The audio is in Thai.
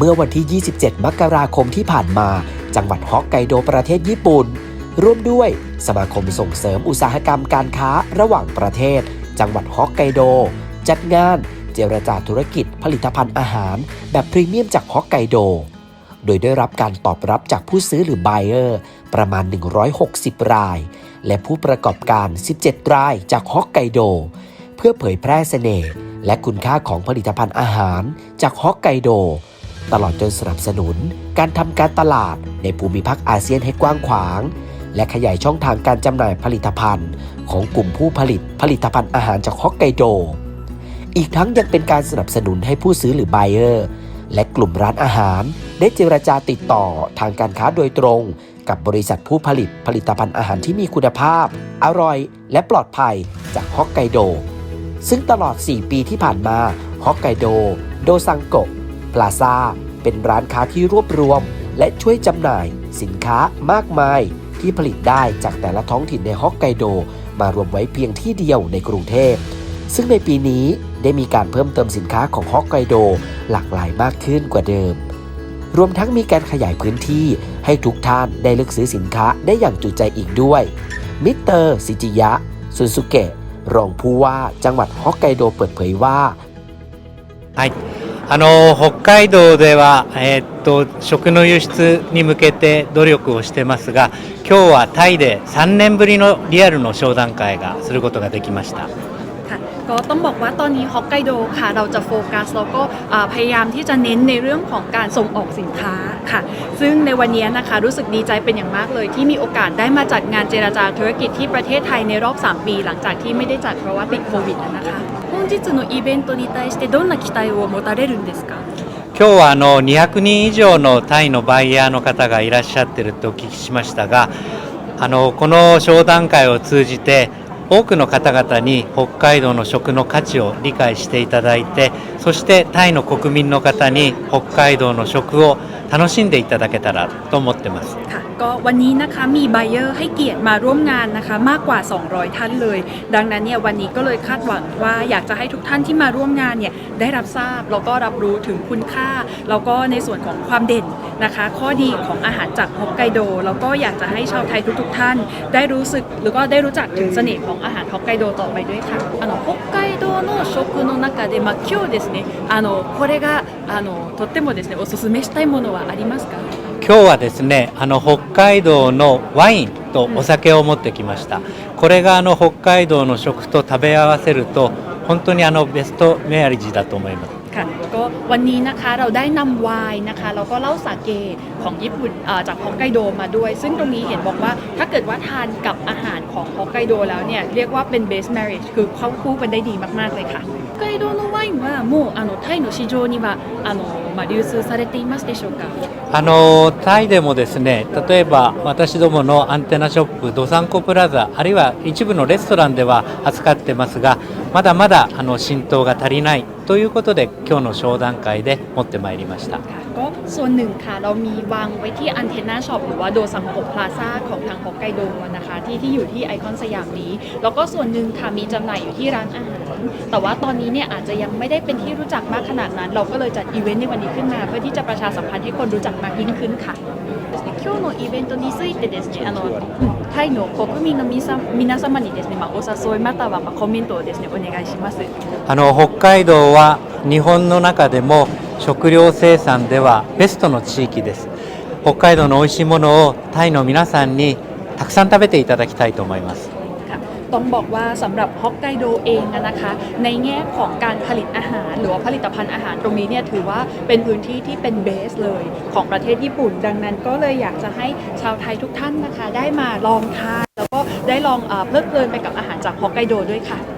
เมื่อวันที่ 27 มกราคมที่ผ่านมา จังหวัดฮอกไกโดประเทศญี่ปุ่น ร่วมด้วยสมาคมส่งเสริมอุตสาหกรรมการค้าระหว่างประเทศ จังหวัดฮอกไกโด จัดงานเจรจาธุรกิจผลิตภัณฑ์อาหาร แบบพรีเมียมจากฮอกไกโด โดยได้รับการตอบรับจากผู้ซื้อหรือ buyer ประมาณ 160 ราย และผู้ประกอบการ 17 รายจากฮอกไกโด เพื่อเผยแพร่เสน่ห์และคุณค่าของผลิตภัณฑ์อาหารจากฮอกไกโด ตลอดจนสนับสนุน การทำการตลาดในภูมิภาคอาเซียนให้กว้างขวาง และขยายช่องทางการจำหน่ายผลิตภัณฑ์ ของกลุ่มผู้ผลิตผลิตภัณฑ์อาหารจากฮอกไกโด อีกทั้งยังเป็นการสนับสนุนให้ผู้ซื้อหรือ buyer และกลุ่มร้านอาหาร ได้เจรจาติดต่อทางการค้าโดยตรง กับบริษัทผู้ผลิตผลิตภัณฑ์อาหารที่มีคุณภาพ อร่อย และปลอดภัยจากฮอกไกโด ซึ่งตลอด 4 ปีที่ผ่านมาฮอกไกโด โดซังโกะ พลาซาเป็นร้านค้าที่รวบรวม และช่วยจำหน่าย สินค้ามากมาย ที่ผลิตได้จากแต่ละท้องถิ่นในฮอกไกโด มารวมไว้เพียงที่เดียวในกรุงเทพ ซึ่งในปีนี้ได้มีการเพิ่มเติมสินค้าของฮอกไกโดหลากหลายมากขึ้นกว่าเดิม รวมทั้งมีการขยายพื้นที่ให้ทุกท่านได้เลือกซื้อสินค้าได้อย่างจุใจอีกด้วย มิสเตอร์ซิจิยะซุนสุเกะรองผู้ว่าจังหวัดฮอกไกโดเปิดเผยว่าはい、あの北海道では、えーっと食の輸出に向けて努力をしてますが今日はタイで3年ぶりのリアルの商談会がすることができました。 ก็ต้องบอกว่าตอนนี้ฮอกไกโดค่ะ เราจะโฟกัสแล้วก็อ่าพยายามที่จะเน้นในเรื่องของการส่งออกสินค้าค่ะ ซึ่งในวันนี้นะคะรู้สึกดีใจเป็นอย่างมากเลย ที่มีโอกาสได้มาจัดงานเจรจาธุรกิจที่ประเทศไทยในรอบ 3 ปี หลังจากที่ไม่ได้จัดเพราะว่าติดโควิดนะคะ本日のイベントに対してどんな期待を持たれるんですか今日はあの200人以上のタイのバイヤーの方がいらっしゃってるとお聞きしましたがあのこの商談会を通じて 多くの方々に北海道の食の価値を理解していただいてそしてタイの国民の方に北海道の食を楽しんでいただけたらと思ってます。 ก็วันนี้นะคะมีไบเออร์ให้เกียรติมาร่วมงานนะคะมากกว่า 200 ท่านเลย ดังนั้นเนี่ยวันนี้ก็เลยคาดหวังว่าอยากจะให้ทุกท่านที่มาร่วมงานเนี่ยได้รับทราบแล้วก็รับรู้ถึงคุณค่า แล้วก็ในส่วนของความเด่นนะคะ ข้อดีของอาหารจากฮอกไกโดแล้วก็อยากจะให้ชาวไทยทุก ๆ ท่าน ได้รู้สึกหรือก็ได้รู้จักถึงเสน่ห์ของอาหารฮอกไกโดต่อไปด้วยค่ะあの北海道の食の中で、まあ、今日ですねあのこれがあのとってもですねおすすめしたいものはありますか 今日はですねあの北海道のワインとお酒を持ってきました。これがあの北海道の食と食べ合わせると本当にあのベストメアリージだと思います。 ค่ะก็วันนี้นะคะเราได้นำไวน์นะคะแล้วก็เหล้าสาเกของญี่ปุ่นเอ่อจากฮอกไกโดมาด้วย ซึ่งตรงนี้เห็นบอกว่าถ้าเกิดว่าทานกับอาหารของฮอกไกโดแล้วเนี่ยเรียกว่าเป็น best marriage คือเข้าคู่กันได้ดีมากๆเลยค่ะฮอกไกโดのワインはもうあのタイの市場にはあの、まあ、流通されていますでしょうかあのタイでもですね例えば私どものアンテナショップドサンコプラザあるいは一部のレストランでは扱ってますが まだまだあの浸透が足りないということで今日の商談会で持ってまいりました ค่ะก็ส่วนหนึ่งค่ะเรามีวางไว้ที่อันเทนาช็อปหรือว่าโดซังโกพลาซ่าของทางฮอกไกโดนะคะที่ที่อยู่ที่ไอคอนสยามนี้ แล้วก็ส่วนหนึ่งค่ะมีจำหน่ายอยู่ที่ร้านอาหาร แต่ว่าตอนนี้เนี่ยอาจจะยังไม่ได้เป็นที่รู้จักมากขนาดนั้น เราก็เลยจัดอีเวนต์ในวันนี้ขึ้นมา เพื่อที่จะประชาสัมพันธ์ให้คนรู้จักมากยิ่งขึ้นค่ะ 今日のイベントについてですねあの、うんタイの国民の皆様にですね、まあ、お誘いまたはまあコメントをですねお願いします。あの北海道は日本の中でも食料生産ではベストの地域です北海道の美味しいものをタイの皆さんにたくさん食べていただきたいと思います ต้องบอกว่าสำหรับฮอกไกโดเองนะคะ ในแง่ของการผลิตอาหาร หรือว่าผลิตภัณฑ์อาหารตรงนี้เนี่ยถือว่าเป็นพื้นที่ที่เป็นเบสเลย ของประเทศญี่ปุ่น ดังนั้นก็เลยอยากจะให้ชาวไทยทุกท่านนะคะ ได้มาลองทานแล้วก็ได้ลองเอ่อเพลิดเพลินไปกับอาหารจากฮอกไกโดด้วยค่ะ